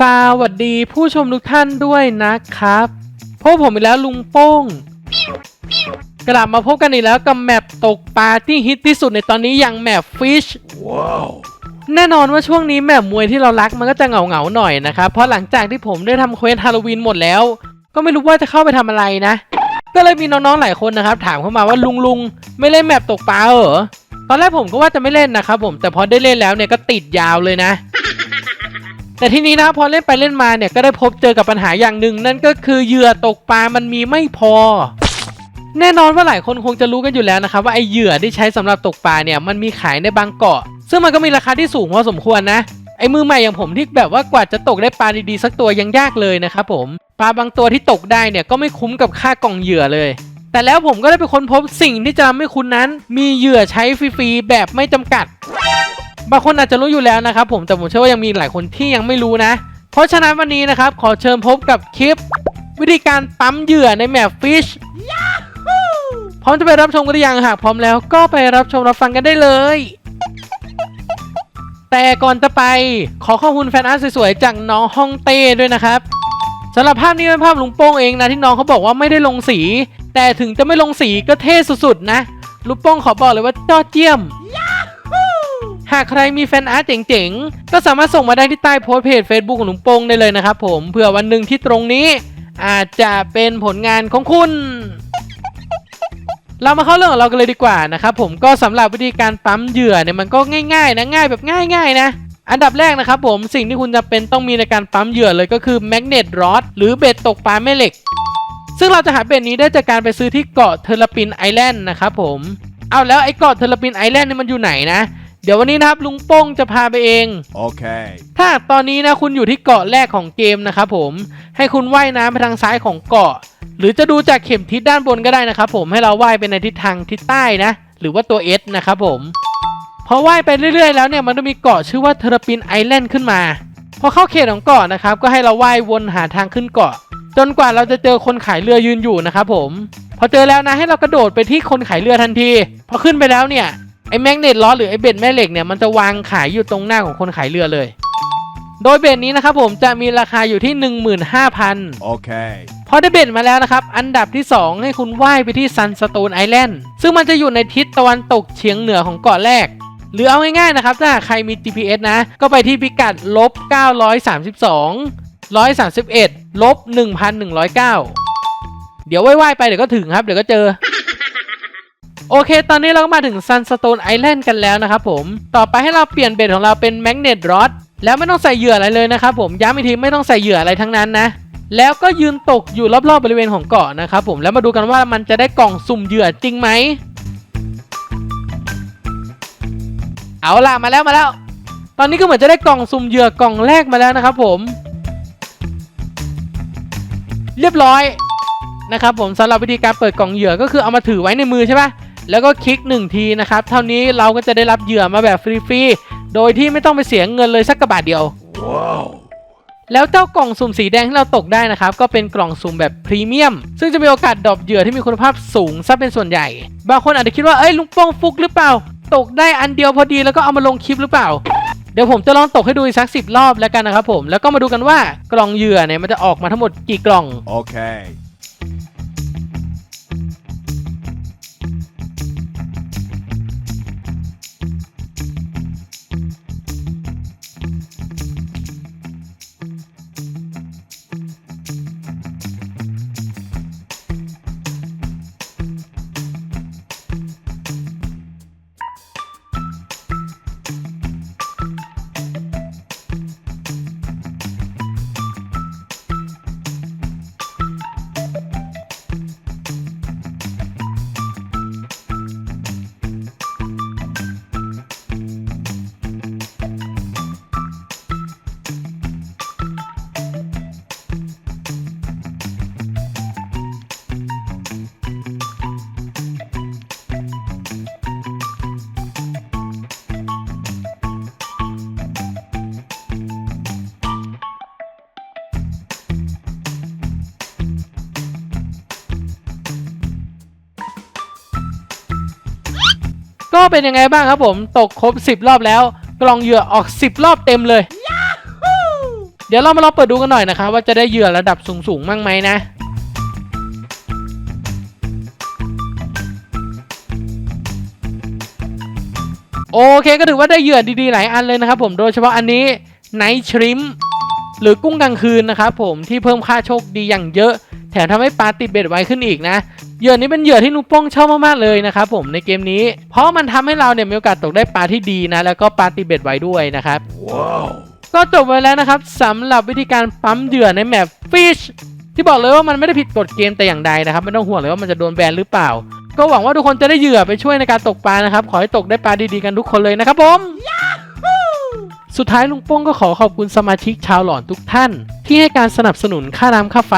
สวัสดีผู้ชมทุกท่านด้วยนะครับพบผมอีกแล้วลุงโป้ง กลับมาพบกันอีกแล้วกับแมปตกปลาที่ฮิตที่สุดในตอนนี้อย่างแมปฟิชแน่นอนว่าช่วงนี้แมปมวยที่เรารักมันก็จะเหงาเหงาๆหน่อยนะครับ เพราะหลังจากที่ผมได้ทำเควสฮาโลวีนหมดแล้ว ก็ไม่รู้ว่าจะเข้าไปทำอะไรนะ ก็เลยมีน้องๆหลายคนนะครับ ถามเข้ามาว่าลุงลุงไม่เล่นแมปตกปลาเหรอตอนแรกผมก็ว่าจะไม่เล่นนะครับผมแต่พอได้เล่นแล้วเนี่ยก็ติดยาวเลยนะ แต่ทีนี้นะพอเล่นไปเล่นมาเนี่ยก็ได้พบเจอกับปัญหาอย่างหนึ่งนั่นก็คือเหยื่อตกปลามันมีไม่พอ แน่นอนว่าหลายคนคงจะรู้กันอยู่แล้วนะครับว่าไอเหยื่อที่ใช้สำหรับตกปลาเนี่ยมันมีขายในบางเกาะ ซึ่งมันก็มีราคาที่สูงพอสมควรนะไอมือใหม่อย่างผมที่แบบว่ากว่าจะตกได้ปลาดีๆสักตัวยังยากเลยนะครับผมปลาบางตัวที่ตกได้เนี่ยก็ไม่คุ้มกับค่ากล่องเหยื่อเลย แต่แล้วผมก็ได้ไปค้นพบสิ่งที่จะทำให้คุณนั้น มีเหยื่อใช้ฟรีๆแบบไม่จำกัด บางคนอาจจะรู้อยู่แล้วนะครับผมแต่ผมเชื่อว่ายังมีหลายคนที่ยังไม่รู้นะ เพราะฉะนั้นวันนี้นะครับขอเชิญพบกับคลิป วิธีการปั๊มเหยื่อในแมปฟิชพร้อมจะไปรับชมกันหรือยังหากพร้อมแล้วก็ไปรับชมรับฟังกันได้เลย แต่ก่อนจะไปขอขอบคุณแฟนอาร์ตสวยๆจากน้องฮ่องเต้ด้วยนะครับสำหรับภาพนี้เป็นภาพลุงโป้งเองนะที่น้องเขาบอกว่าไม่ได้ลงสี แต่ถึงจะไม่ลงสีก็เท่สุดๆนะลุงโป้งขอบอกเลยว่าจอดเยี่ยม หากใครมีแฟนอาร์ตเจ๋งๆ ก็สามารถส่งมาได้ที่ใต้โพสต์เพจ Facebook ของลุงโปงได้เลยนะครับผมเผื่อวันหนึ่งที่ตรงนี้ อาจจะเป็นผลงานของคุณ เรามาเข้าเรื่องของเรากันเลยดีกว่านะครับผมก็สำหรับวิธีการปั๊มเหยื่อเนี่ยมันก็ง่ายๆนะง่ายแบบง่าย ๆ นะอันดับแรกนะครับผมสิ่งที่คุณจะเป็นต้องมีในการปั๊มเหยื่อเลยก็คือแมกเนตรอดหรือเบ็ดตกปลาแม่เหล็ก ซึ่งเราจะหาเบ็ดนี้ได้จากการไปซื้อที่เกาะเทอร์ลปินไอแลนด์นะครับผมเอาแล้วไอ้เกาะเทอร์ลปินไอแลนด์นี่มันอยู่ไหนนะ เดี๋ยววันนี้นะครับลุงโป้งจะพาไปเอง Okay. ถ้าตอนนี้นะคุณอยู่ที่เกาะแรกของเกมนะครับผม ให้คุณว่ายน้ำไปทางซ้ายของเกาะ หรือจะดูจากเข็มทิศด้านบนก็ได้นะครับผมให้เราว่ายไปในทิศทางทิศใต้นะ หรือว่าตัว S นะครับผม พอว่ายไปเรื่อยๆ แล้วเนี่ยมันจะมีเกาะชื่อว่าเทอร์ปินไอแลนด์ขึ้นมา พอเข้าเขตของเกาะนะครับก็ให้เราว่ายวนหาทางขึ้นเกาะ จนกว่าเราจะเจอคนขายเรือยืนอยู่นะครับผม พอเจอแล้วนะให้เรากระโดดไปที่คนขายเรือทันที พอขึ้นไปแล้วเนี่ย ไอ้แมกเนตล้อหรือไอ้เบ็ดแม่เหล็กเนี่ยมันจะวางขายอยู่ตรงหน้าของคนขายเรือเลย โดยเบ็ดนี้นะครับผมจะมีราคาอยู่ที่ 15,000 Okay. พอได้เบ็ดมาแล้วนะครับ อันดับที่ 2 ให้คุณว่ายไปที่ซันสโตนไอแลนด์ซึ่งมันจะอยู่ในทิศตะวันตกเฉียงเหนือของเกาะแรก หรือเอาง่ายๆนะครับ ถ้าหากใครมี GPS นะ ก็ไปที่พิกัดลบ932 131ลบ1,109 เดี๋ยวว่ายๆไปเดี๋ยวก็ถึงครับ เดี๋ยวก็เจอ โอเค ตอนนี้เราก็มาถึง Sunstone Island กันแล้วนะครับผม ต่อไปให้เราเปลี่ยนเบ็ดของเราเป็น Magnet Rod แล้วไม่ต้องใส่เหยื่ออะไรเลยนะครับผมย้ำอีกทีไม่ต้องใส่เหยื่ออะไรทั้งนั้นนะแล้วก็ยืนตกอยู่รอบๆบริเวณของเกาะนะครับผมแล้วมาดูกันว่ามันจะได้กล่องสุ่มเหยื่อจริงไหม เอาล่ะมาแล้วมาแล้ว ตอนนี้ก็เหมือนจะได้กล่องสุ่มเหยื่อกล่องแรกมาแล้วนะครับผม เรียบร้อยนะครับผมสำหรับวิธีการเปิดกล่องเหยื่อก็คือเอามาถือไว้ในมือใช่ปะ แล้วก็คลิกหนึ่งทีนะครับ เท่านี้เราก็จะได้รับเหยื่อมาแบบฟรีๆ โดยที่ไม่ต้องไปเสียเงินเลยสักกระบาทเดียว Whoa. แล้วเจ้ากล่องสุ่มสีแดงที่เราตกได้นะครับ ก็เป็นกล่องสุ่มแบบพรีเมียม ซึ่งจะมีโอกาสดรอปเหยื่อที่มีคุณภาพสูงซะเป็นส่วนใหญ่ บางคนอาจจะคิดว่าเอ้ยลุงโป้งฟุกหรือเปล่า ตกได้อันเดียวพอดีแล้วก็เอามาลงคลิปหรือเปล่าเดี๋ยวผมจะลองตกให้ดูอีกสักสิบรอบแล้วกันนะครับผม แล้วก็มาดูกันว่ากล่องเหยื่อเนี่ยมันจะออกมาทั้งหมดกี่กล่อง Okay. ก็เป็นยังไงบ้างครับผมตกครบ 10 รอบแล้ว กล่องเหยื่อออก 10 รอบเต็มเลย เดี๋ยวเรามาลองเปิดดูกันหน่อยนะครับว่าจะได้เหยื่อระดับสูงๆมั่งไหมนะโอเคก็ถือว่าได้เหยื่อดีๆหลายอันเลยนะครับผมโดยเฉพาะอันนี้ไนท์ชริมหรือกุ้งกลางคืนนะครับผมที่เพิ่มค่าโชคดีอย่างเยอะ แถมทำให้ปลาติดเบ็ดไวขึ้นอีกนะ เหยื่อนี้เป็นเหยื่อที่นุงโป้งชอบมากๆเลยนะครับผมในเกมนี้ เพราะมันทำให้เราเนี่ยมีโอกาสตกได้ปลาที่ดีนะ แล้วก็ปลาติดเบ็ดไวด้วยนะครับก็จบไปแล้วนะครับสำหรับวิธีการปั๊มเหยื่อในแมป Fish ที่บอกเลยว่ามันไม่ได้ผิดกฎเกมแต่อย่างใดนะครับ ไม่ต้องห่วงเลยว่ามันจะโดนแบนหรือเปล่า ก็หวังว่าทุกคนจะได้เหยื่อไปช่วยในการตกปลานะครับ ขอให้ตกได้ปลาดีๆกันทุกคนเลยนะครับผมสุดท้ายลุงโป้งก็ขอขอบคุณสมาชิกชาวหลอนทุกท่าน ที่ให้การสนับสนุนค่าน้ำค่าไฟ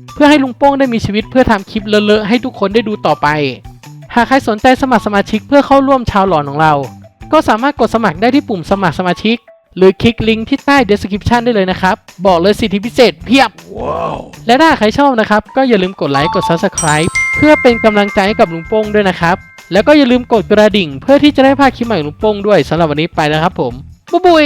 เพื่อให้ลุงโป้งได้มีชีวิตเพื่อทำคลิปเลอะๆให้ทุกคนได้ดูต่อไป หากใครสนใจสมัครสมาชิกเพื่อเข้าร่วมชาวหลอนของเรา ก็สามารถกดสมัครได้ที่ปุ่มสมัครสมาชิก หรือคลิกลิงก์ที่ใต้ description ได้เลยนะครับ บอกเลยสิทธิพิเศษเพียบและถ้าใครชอบนะครับ ก็อย่าลืมกดไลค์กด subscribe เพื่อเป็นกำลังใจให้กับลุงโป้งด้วยนะครับ แล้วก็อย่าลืมกดกระดิ่ง เพื่อที่จะได้พลาดคลิปใหม่ของลุงโป้งด้วยสำหรับวันนี้ไปแล้วครับผมบ๊ายบาย